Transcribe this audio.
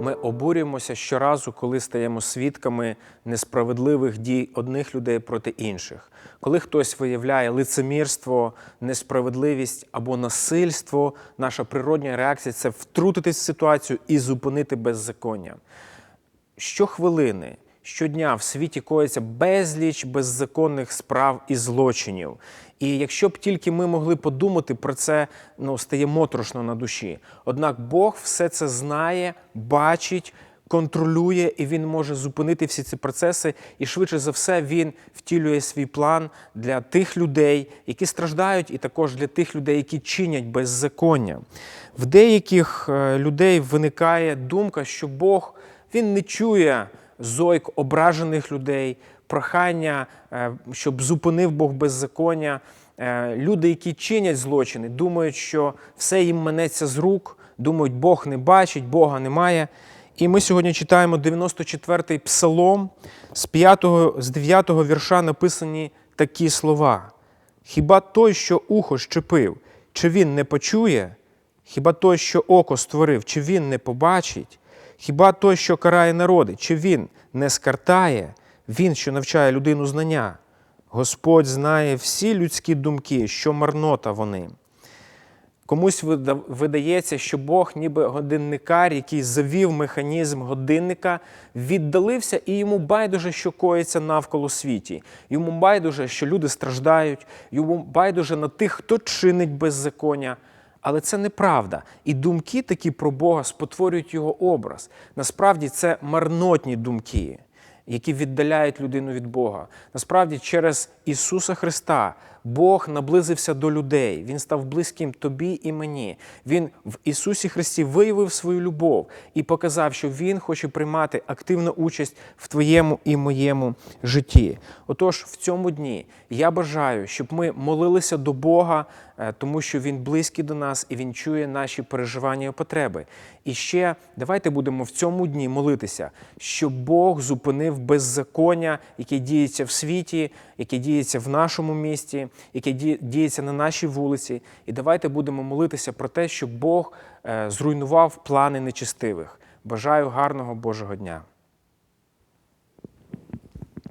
Ми обурюємося щоразу, коли стаємо свідками несправедливих дій одних людей проти інших. Коли хтось виявляє лицемірство, несправедливість або насильство, наша природня реакція це втрутитись в ситуацію і зупинити беззаконня. Щохвилини, щодня в світі коїться безліч беззаконних справ і злочинів. І якщо б тільки ми могли подумати про це, ну стає моторошно на душі. Однак Бог все це знає, бачить, контролює, і він може зупинити всі ці процеси. І швидше за все він втілює свій план для тих людей, які страждають, і також для тих людей, які чинять беззаконня. В деяких е, людей виникає думка, що Бог він не чує зойк ображених людей, прохання, е, щоб зупинив Бог беззаконня. Е, Люди, які чинять злочини, думають, що все їм минеться з рук, думають, Бог не бачить, Бога немає. І ми сьогодні читаємо 94-й псалом, з 5, з 9 вірша написані такі слова. Хіба той, що ухо щепив, чи він не почує? Хіба той, що око створив, чи він не побачить? Хіба той, що карає народи, чи він не скартає? Він, що навчає людину знання? Господь знає всі людські думки, що марнота вони. Комусь видається, що Бог, ніби годинникар, який завів механізм годинника, віддалився, і йому байдуже, що коїться навколо світі. Йому байдуже, що люди страждають, йому байдуже на тих, хто чинить беззаконня. Але це неправда. І думки такі про Бога спотворюють його образ. Насправді це марнотні думки, які віддаляють людину від Бога. Насправді, через Ісуса Христа Бог наблизився до людей. Він став близьким тобі і мені. Він в Ісусі Христі виявив свою любов і показав, що Він хоче приймати активну участь в твоєму і моєму житті. Отож, в цьому дні я бажаю, щоб ми молилися до Бога, е, тому що Він близький до нас і Він чує наші переживання і потреби. І ще давайте будемо в цьому дні молитися, щоб Бог зупинив беззаконня, яке діється в світі, яке діється в нашому місті, яке діється на нашій вулиці. І давайте будемо молитися про те, щоб Бог е, зруйнував плани нечистивих. Бажаю гарного Божого дня.